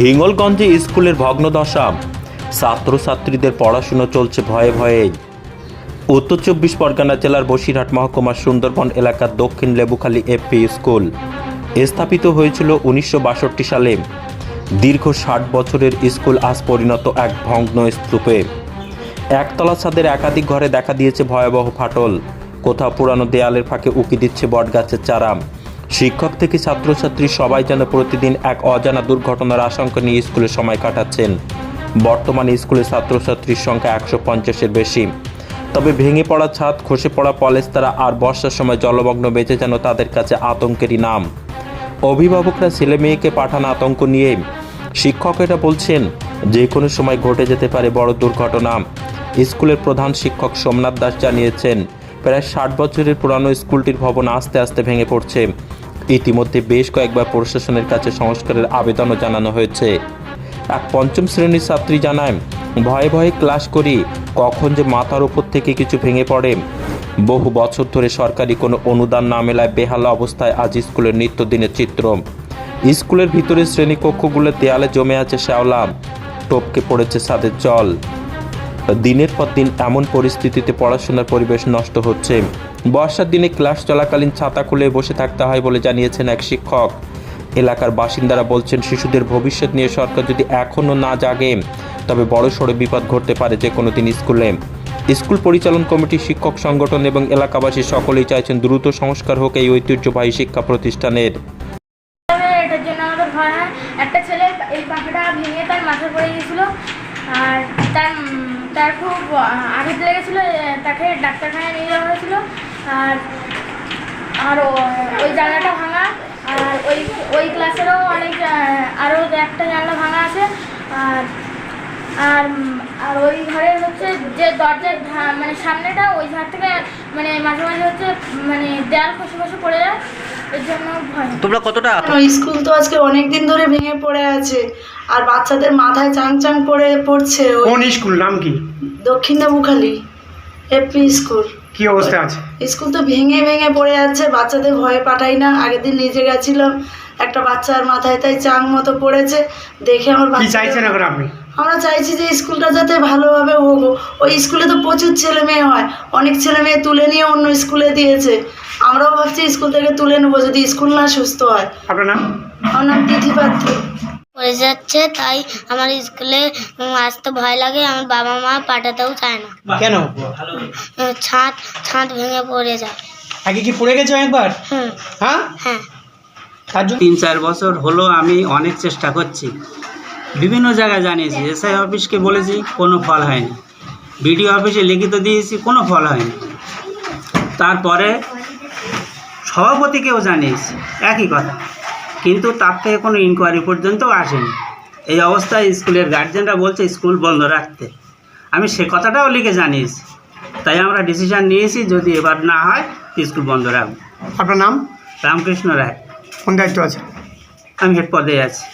হিঙ্গলগঞ্জে স্কুলের ভগ্নদশা ছাত্রছাত্রীদের পড়াশুনো চলছে ভয়ে ভয়ে। উত্তর চব্বিশ পরগনা জেলার বসিরহাট মহকুমার সুন্দরবন এলাকার দক্ষিণ লেবুখালী এফপি স্কুল। স্থাপিত হয়েছিল উনিশশো বাষট্টি সালে। দীর্ঘ ষাট বছরের স্কুল আজ পরিণত এক ভগ্ন স্তূপে। একতলা ছাদের একাধিক ঘরে দেখা দিয়েছে ভয়াবহ ফাটল। কোথাও পুরানো দেয়ালের ফাঁকে উকি দিচ্ছে বটগাছের চারা। শিক্ষক থেকে ছাত্রছাত্রী সবাই যেন প্রতিদিন এক অজানা দুর্ঘটনার আশঙ্কা নিয়ে স্কুলে সময় কাটাচ্ছেন। বর্তমানে স্কুলে ছাত্রছাত্রীর সংখ্যা একশো পঞ্চাশের বেশি। তবে ভেঙে পড়া ছাদ, খসে পড়া পলেস্তারা আর বর্ষার সময় জলমগ্ন বেঁচে যেন তাদের কাছে আতঙ্কেরই নাম। অভিভাবকরা ছেলে মেয়েকে পাঠানো আতঙ্ক নিয়ে শিক্ষকেরা বলছেন, যে কোনো সময় ঘটে যেতে পারে বড় দুর্ঘটনা। স্কুলের প্রধান শিক্ষক সোমনাথ দাস জানিয়েছেন, প্রায় ষাট বছরের পুরানো স্কুলটির ভবন আস্তে আস্তে ভেঙে পড়ছে। ইতিমধ্যে বেশ কয়েকবার প্রশাসনের কাছে সংস্কারের আবেদনও জানানো হয়েছে। এক পঞ্চম শ্রেণির ছাত্রী জানায়, ভয়ে ভয়ে ক্লাস করি, কখন যে মাথার উপর থেকে কিছু ভেঙে পড়ে। বহু বছর ধরে সরকারি কোনো অনুদান না মেলায় বেহালা অবস্থায় আজ স্কুলের নিত্যদিনের চিত্র। স্কুলের ভিতরে শ্রেণীকক্ষগুলোর দেয়ালে জমে আছে শ্যাওলা। টপকে পড়েছে ছাদের জল। দিনের পর দিন এমন পরিস্থিতিতে পড়াশোনার পরিবেশ নষ্ট হচ্ছে। বর্ষার দিনে ক্লাস চলাকালীন ছাতা খুলে বসে থাকতে হয় বলে জানিয়েছেন এক শিক্ষক। এলাকার বাসিন্দারা বলছেন, শিশুদের ভবিষ্যৎ নিয়ে সরকার যদি এখনও না জাগে, তবে বড় সড়ো বিপদ ঘটতে পারে যে কোনো দিন স্কুলে। স্কুল পরিচালন কমিটি শিক্ষক সংগঠন এবং এলাকাবাসী সকলেই চাইছেন দ্রুত সংস্কার হোক এই ঐতিহ্যবাহী শিক্ষা প্রতিষ্ঠানের। একটা ছেলে এই ভেঙে তার পড়ে আর তার তার খুব আঘাত লেগেছিলো তাকে ডাক্তারখানায় নিয়ে যাওয়া হয়েছিল। আর আর ওই জানলাটা ভাঙা, আর ওই ওই ক্লাসেরও অনেক আরও একটা জানলা ভাঙা আছে। আর আর আর ওই ঘরে হচ্ছে যে দরজার মানে সামনেটা, ওই ধার থেকে মানে মাঝে মাঝে হচ্ছে মানে দেয়াল খসে খসে পড়ে যায়। তোমরা কতটা স্কুল তো আজকে অনেক দিন ধরে ভেঙে পড়ে আছে আর বাচ্চাদের মাথায় চাং চাং পড়ে পড়ছে কোন স্কুল? নাম কি? দক্ষিণ বুখালি এপি স্কুল। কি অবস্থা আছে? স্কুল তো ভেঙে ভেঙে পড়ে যাচ্ছে বাচ্চাদের ভয়ে পাঠাই না। আগের দিন নিজে গেছিলাম একটা বাচ্চার মাথায় তাই চাং মতো পড়েছে দেখে আমার কি বাচ্চা চাইছেন এখন আপনি? আমরা চাইছি যে স্কুলটা যাতে ভালোভাবে হোক। ওই স্কুলে তো প্রচুর ছেলে মেয়ে হয়। অনেক ছেলে মেয়ে তুলে নিয়ে অন্য স্কুলে দিয়েছে। আমরাও ভাবছি স্কুল থেকে তুলে নেব যদি স্কুল না সুস্থ হয়। আপনার নাম? আমার নাম তিথি পাত্র। হয়ে যাচ্ছে তাই আমার স্কুলে আসতে ভয় লাগে। আমার বাবা মা পাঠাতেও চায় না। কেন? ছাদ ছাদ ভেঙে পড়ে যায়। আগে কি পড়ে গেছো একবার? হ্যাঁ? হ্যাঁ। তার জন্য তিন চার বছর হলো আমি অনেক চেষ্টা করছি। বিভিন্ন জায়গায় জানিয়েছি এসআই অফিসকে বলেছি কোনো ফল হয়নি। বিডিও অফিসে লিখিত দিয়েছি কোনো ফল হয়নি। তারপরে সভাপতিকেও জানিয়েছি একই কথা। কিন্তু তার থেকে কোনো ইনকোয়ারি পর্যন্ত আসেনি। এই অবস্থায় স্কুলের গার্জেনরা বলছে স্কুল বন্ধ রাখতে। আমি সে কথাটাও লিখে জানিয়েছি। তাই আমরা ডিসিশন নিয়েছি যদি এবার না হয় স্কুল বন্ধ রাখব। আপনার নাম? রামকৃষ্ণ রায়। কোন দায়িত্ব আছে? আমি হেড পদে আছি।